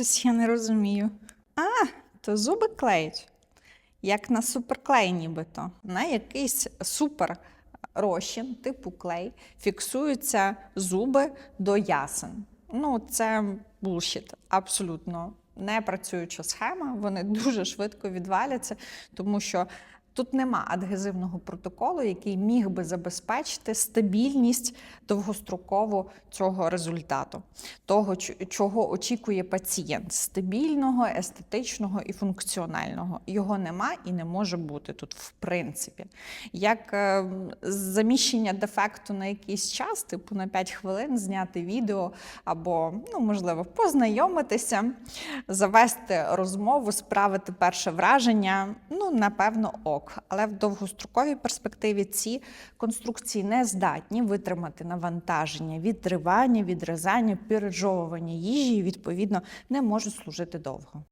Щось я не розумію. А, то зуби клеють. Як на суперклей, нібито. На якийсь супер розчин, типу клей, фіксуються зуби до ясен. Ну, це булшіт, абсолютно не працююча схема. Вони дуже швидко відваляться, тому що тут нема адгезивного протоколу, який міг би забезпечити стабільність довгостроково цього результату, того, чого очікує пацієнт стабільного, естетичного і функціонального. Його нема і не може бути тут, в принципі. Як е, заміщення дефекту на якийсь час, типу на 5 хвилин, зняти відео або, ну, можливо, познайомитися, завести розмову, справити перше враження. Ну, напевно, ок. Але в довгостроковій перспективі ці конструкції не здатні витримати навантаження, відривання, відрізання, піржовування їжі і, відповідно, не можуть служити довго.